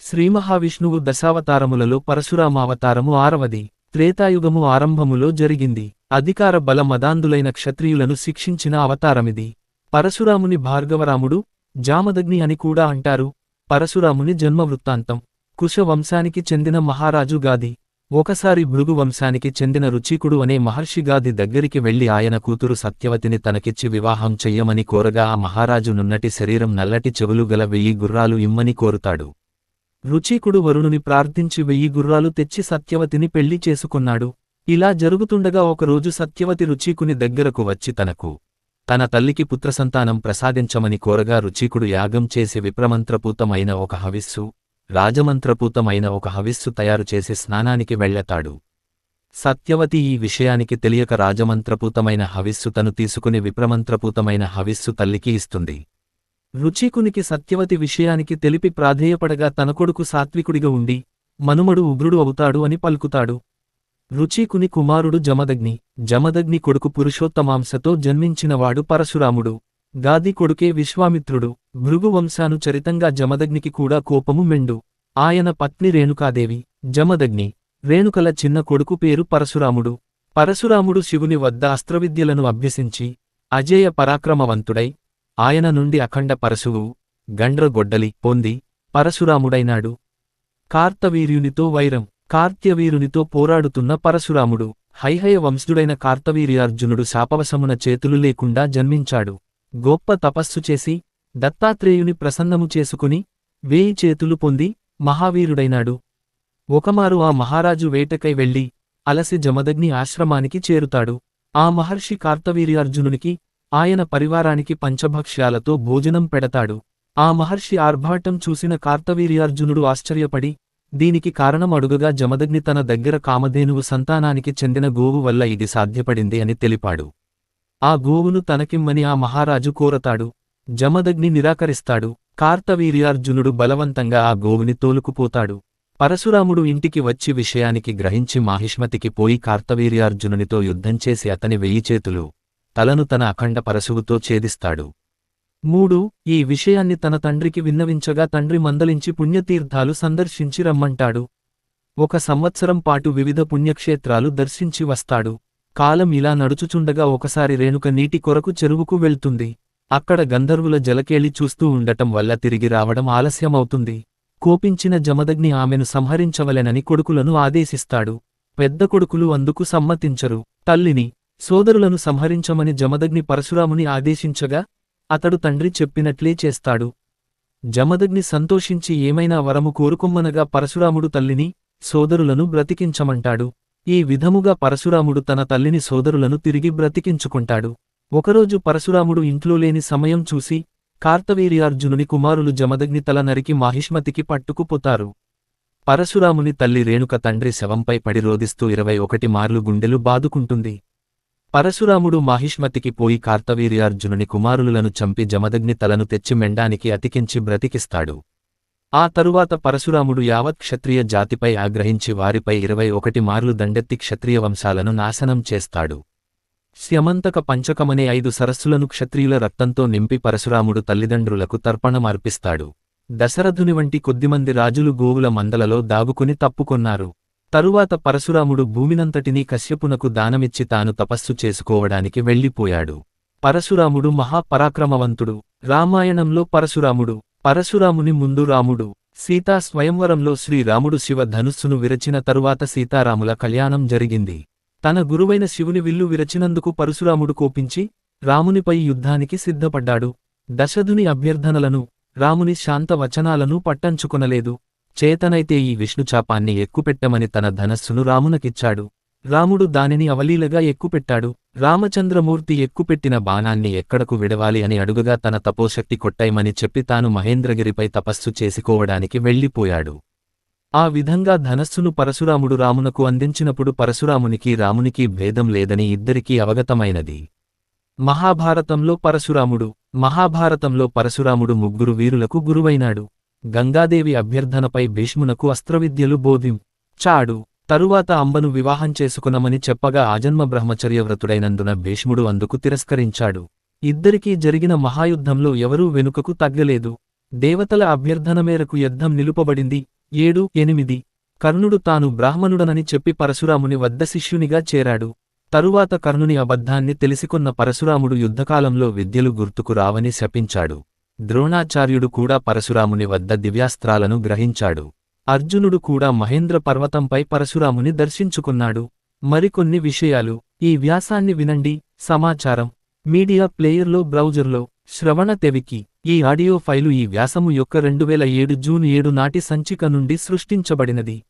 శ్రీమహావిష్ణువు దశావతారములలో పరశురామావతారము ఆరవది త్రేతాయుగము ఆరంభములో జరిగింది. అధికార బల మదాంధులైన క్షత్రియులను శిక్షించిన అవతారమిది. పరశురాముని భార్గవరాముడు జామదగ్ని అని కూడా అంటారు. పరశురాముని జన్మ వృత్తాంతం కుశ వంశానికి చెందిన మహారాజు గాది. ఒకసారి భృగు వంశానికి చెందిన రుచికుడు అనే మహర్షి గాది దగ్గరికి వెళ్ళి ఆయన కూతురు సత్యవతిని తనకిచ్చి వివాహం చెయ్యమని కోరగా ఆ మహారాజు నున్నటి శరీరం నల్లటి చెవులు గల వెయ్యి గుర్రాలు ఇమ్మని కోరుతాడు. రుచీకుడు వరుణుని ప్రార్థించి వెయ్యి గుర్రాలు తెచ్చి సత్యవతిని పెళ్ళి చేసుకున్నాడు. ఇలా జరుగుతుండగా ఒకరోజు సత్యవతి రుచీకుని దగ్గరకు వచ్చి తనకు తన తల్లికి పుత్రసంతానం ప్రసాదించమని కోరగా రుచీకుడు యాగం చేసి విప్రమంత్రపూతమైన ఒక హవిస్సు రాజమంత్రపూతమైన ఒక హవిస్సు తయారు చేసి స్నానానికి వెళ్ళతాడు. సత్యవతి ఈ విషయానికి తెలియక రాజమంత్రపూతమైన హవిస్సు తను తీసుకుని విప్రమంత్రపూతమైన హవిస్సు తల్లికి ఇస్తుంది. రుచీకునికి సత్యవతి విషయానికి తెలిపి ప్రాధేయపడగా తన కొడుకు సాత్వికుడిగా ఉండి మనుమడు ఉగ్రుడు అవుతాడు అని పలుకుతాడు. రుచీకుని కుమారుడు జమదగ్ని. జమదగ్ని కొడుకు పురుషోత్తమాంసతో జన్మించినవాడు పరశురాముడు. గాది కొడుకే విశ్వామిత్రుడు. భృగువంశానుచరితంగా చరితంగా జమదగ్నికి కూడా కోపము మెండు. ఆయన పత్ని రేణుకాదేవి. జమదగ్ని. రేణుకల చిన్న కొడుకు పేరు పరశురాముడు. పరశురాముడు శివుని వద్ద అస్త్రవిద్యలను అభ్యసించి అజేయ పరాక్రమవంతుడై ఆయన నుండి అఖండ పరశువు గండ్రగొడ్డలి పొంది పరశురాముడైనాడు. కార్తవీర్యునితో వైరం కార్త్యవీరునితో పోరాడుతున్న పరశురాముడు హైహయ వంశుడైన కార్తవీర్యార్జునుడు శాపవశమున చేతులు లేకుండా జన్మించాడు. గొప్ప తపస్సు చేసి దత్తాత్రేయుని ప్రసన్నము చేసుకుని వేయి చేతులు పొంది మహావీరుడైనాడు. ఒకమారు ఆ మహారాజు వేటకై వెళ్ళి అలసి జమదగ్ని ఆశ్రమానికి చేరుతాడు. ఆ మహర్షి కార్తవీర్యార్జునునికి ఆయన పరివారానికి పంచభక్ష్యాలతో భోజనం పెడతాడు. ఆ మహర్షి ఆర్భాటం చూసిన కార్తవీర్యార్జునుడు ఆశ్చర్యపడి దీనికి కారణం అడుగగా జమదగ్ని తన దగ్గర కామధేనువు సంతానానికి చెందిన గోవు వల్ల ఇది సాధ్యపడింది అని తెలిపాడు. ఆ గోవును తనకిమ్మని ఆ మహారాజు కోరతాడు. జమదగ్ని నిరాకరిస్తాడు. కార్తవీర్యార్జునుడు బలవంతంగా ఆ గోవుని తోలుకుపోతాడు. పరశురాముడు ఇంటికి వచ్చి విషయానికి గ్రహించి మాహిష్మతికి పోయి కార్తవీర్యార్జునునితో యుద్ధం చేసి అతని వెయ్యి చేతులు తలను తన అఖండ పరశువుతో ఛేదిస్తాడు. మూడు ఈ విషయాన్ని తన తండ్రికి విన్నవించగా తండ్రి మందలించి పుణ్యతీర్థాలు సందర్శించి రమ్మంటాడు. ఒక సంవత్సరం పాటు వివిధ పుణ్యక్షేత్రాలు దర్శించి వస్తాడు. కాలం ఇలా నడుచుచుండగా ఒకసారి రేణుక నీటి కొరకు చెరువుకు వెళ్తుంది. అక్కడ గంధర్వుల జలకేళి చూస్తూ ఉండటం వల్ల తిరిగి రావడం ఆలస్యమవుతుంది. కోపించిన జమదగ్ని ఆమెను సంహరించవలెనని కొడుకులను ఆదేశిస్తాడు. పెద్ద కొడుకులు అందుకు సమ్మతించరు. తల్లిని సోదరులను సంహరించమని జమదగ్ని పరశురాముని ఆదేశించగా అతడు తండ్రి చెప్పినట్లే చేస్తాడు. జమదగ్ని సంతోషించి ఏమైనా వరము కోరుకుమ్మనగా పరశురాముడు తల్లిని సోదరులను బ్రతికించమంటాడు. ఈ విధముగా పరశురాముడు తన తల్లిని సోదరులను తిరిగి బ్రతికించుకుంటాడు. ఒకరోజు పరశురాముడు ఇంట్లో లేని సమయం చూసి కార్తవీర్యార్జునుని కుమారులు జమదగ్ని తల నరికి మాహిష్మతికి పట్టుకుపోతారు పరశురాముని తల్లి రేణుక తండ్రి శవంపై పడి రోదిస్తూ ఇరవై ఒకటి మార్లు గుండెలు బాదుకుంటుంది. పరశురాముడు మాహిష్మతికి పోయి కార్తవీర్యార్జునుని కుమారులను చంపి జమదగ్ని తలను తెచ్చి మెండానికి అతికించి బ్రతికిస్తాడు. ఆ తరువాత పరశురాముడు యావత్ క్షత్రియ జాతిపై ఆగ్రహించి వారిపై ఇరవై ఒకటి మార్లు దండెత్తి క్షత్రియ వంశాలను నాశనం చేస్తాడు. స్యమంతక పంచకమనే ఐదు సరస్సులను క్షత్రియుల రక్తంతో నింపి పరశురాముడు తల్లిదండ్రులకు తర్పణమర్పిస్తాడు. దశరథుని వంటి కొద్దిమంది రాజులు గోవుల మందలలో దాగుకుని తప్పుకొన్నారు. తరువాత పరశురాముడు భూమినంతటినీ కశ్యపునకు దానమిచ్చి తాను తపస్సు చేసుకోవడానికి వెళ్ళిపోయాడు. పరశురాముడు మహాపరాక్రమవంతుడు రామాయణంలో పరశురాముడు పరశురాముని ముందు రాముడు సీతా స్వయంవరంలో శ్రీరాముడు శివ ధనుస్సును విరచిన తరువాత సీతారాముల కళ్యాణం జరిగింది. తన గురువైన శివుని విల్లు విరచినందుకు పరశురాముడు కోపించి రామునిపై యుద్ధానికి సిద్ధపడ్డాడు. దశధుని అభ్యర్థనలను రాముని శాంత వచనాలను పట్టంచుకొనలేదు. చేతనైతే ఈ విష్ణుచాపాన్ని ఎక్కుపెట్టమని తన ధనస్సును రామునకిచ్చాడు. రాముడు దానిని అవలీలగా ఎక్కుపెట్టాడు. రామచంద్రమూర్తి ఎక్కుపెట్టిన బాణాన్ని ఎక్కడకు విడవాలి అని అడుగగా తన తపోశక్తి కొట్టైమని చెప్పి తాను మహేంద్రగిరిపై తపస్సు చేసుకోవడానికి వెళ్ళిపోయాడు. ఆ విధంగా ధనస్సును పరశురాముడు రామునకు అందించినప్పుడు పరశురామునికి రామునికి భేదం లేదని ఇద్దరికీ అవగతమైనది. మహాభారతంలో పరశురాముడు మహాభారతంలో పరశురాముడు ముగ్గురు వీరులకు గురువైనాడు. గంగాదేవి అభ్యర్థనపై భీష్మునకు అస్త్రవిద్యలు బోధిం. చాడు. తరువాత అంబను వివాహం చేసుకునమని చెప్పగా ఆజన్మ బ్రహ్మచర్యవ్రతుడైనందున భీష్ముడు అందుకు తిరస్కరించాడు. ఇద్దరికీ జరిగిన మహాయుద్ధంలో ఎవరూ వెనుకకు తగ్గలేదు. దేవతల అభ్యర్థన మేరకు యుద్ధం నిలుపబడింది. ఏడు ఎనిమిది. కర్ణుడు తాను బ్రాహ్మణుడనని చెప్పి పరశురాముని వద్ద శిష్యునిగా చేరాడు. తరువాత కర్ణుని అబద్ధాన్ని తెలిసికొన్న పరశురాముడు యుద్ధకాలంలో విద్యలు గుర్తుకు రావని శపించాడు. ద్రోణాచార్యుడు కూడా పరశురాముని వద్ద దివ్యాస్త్రాలను గ్రహించాడు. అర్జునుడు కూడా మహేంద్ర పర్వతంపై పరశురాముని దర్శించుకున్నాడు. మరికొన్ని విషయాలు ఈ వ్యాసాన్ని వినండి. సమాచారం మీడియా ప్లేయర్లో బ్రౌజర్లో శ్రవణ తెవికి ఈ ఆడియో ఫైలు ఈ వ్యాసము యొక్క రెండువేల ఏడు జూన్ ఏడు నాటి సంచిక నుండి సృష్టించబడినది.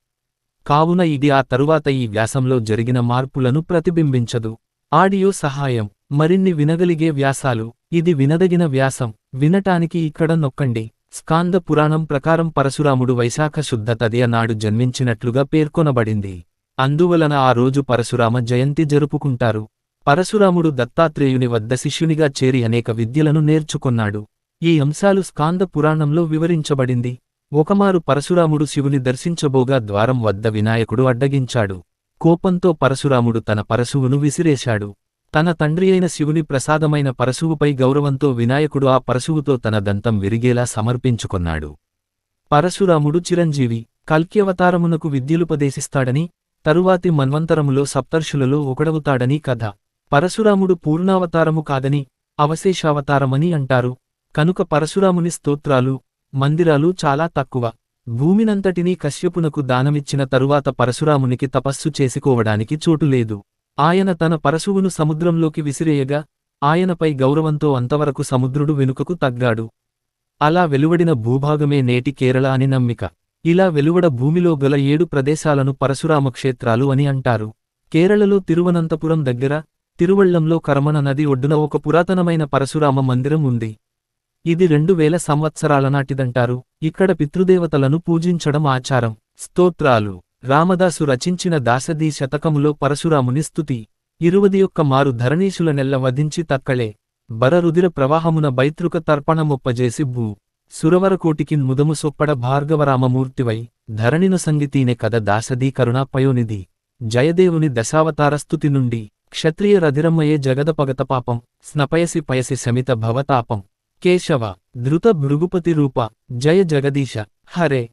కావున ఇది ఆ తరువాత ఈ వ్యాసంలో జరిగిన మార్పులను ప్రతిబింబించదు. ఆడియో సహాయం మరిన్ని వినగలిగే వ్యాసాలు ఇది వినదగిన వ్యాసం. వినటానికి ఇక్కడ నొక్కండి. స్కాంద పురాణం ప్రకారం పరశురాముడు వైశాఖ శుద్ధ తదియ నాడు జన్మించినట్లుగా పేర్కొనబడింది. అందువలన ఆ రోజు పరశురామ జయంతి జరుపుకుంటారు. పరశురాముడు దత్తాత్రేయుని వద్ద శిష్యునిగా చేరి అనేక విద్యలను నేర్చుకొన్నాడు. ఈ అంశాలు స్కాంద పురాణంలో వివరించబడింది. ఒకమారు పరశురాముడు శివుని దర్శించబోగా ద్వారం వద్ద వినాయకుడు అడ్డగించాడు. కోపంతో పరశురాముడు తన పరశువును విసిరేశాడు. తన తండ్రి అయిన శివుని ప్రసాదమైన పరశువుపై గౌరవంతో వినాయకుడు ఆ పరశువుతో తన దంతం విరిగేలా సమర్పించుకొన్నాడు. పరశురాముడు చిరంజీవి కల్క్యవతారమునకు విద్యులుపదేశిస్తాడని తరువాతి మన్వంతరములో సప్తర్షులలో ఒకడవుతాడని కథ. పరశురాముడు పూర్ణావతారము కాదని అవశేషావతారమని అంటారు. కనుక పరశురాముని స్తోత్రాలు మందిరాలు చాలా తక్కువ. భూమినంతటినీ కశ్యపునకు దానమిచ్చిన తరువాత పరశురామునికి తపస్సు చేసుకోవడానికి చోటు లేదు. ఆయన తన పరశువును సముద్రంలోకి విసిరేయగా ఆయనపై గౌరవంతో అంతవరకు సముద్రుడు వెనుకకు తగ్గాడు. అలా వెలువడిన భూభాగమే నేటి కేరళ అని నమ్మిక. ఇలా వెలువడ భూమిలో గల ఏడు ప్రదేశాలను పరశురామ క్షేత్రాలు అని అంటారు. కేరళలో తిరువనంతపురం దగ్గర తిరువళ్ళంలో కరమన నది ఒడ్డున ఒక పురాతనమైన పరశురామ మందిరం ఉంది. ఇది రెండు వేల సంవత్సరాల నాటిదంటారు. ఇక్కడ పితృదేవతలను పూజించడం ఆచారం. స్తోత్రాలు. రామదాసు రచించిన దాసదీ శతకములో పరశురాముని స్థుతి ఇరువది యొక్క మారు ధరణీశులనెల్ల వధించి తక్కళే బరరుదిర ప్రవాహమున బైతృక తర్పణమొప్పజేసి భూ. సురవరకోటికిన్ ముదము సొప్పడ భార్గవరామమూర్తివై. ధరణిన సంగీతీనే కథ దాసదీ కరుణా పయోనిధి. జయదేవుని దశావతార స్థుతి నుండి. క్షత్రియ రధిరమ్మయే జగదపగత పాపం. స్నపయసి పయసి శమిత భవతాపం. కేశవ ధృత భృగుపతి రూప. జయ జగదీశ. హరే.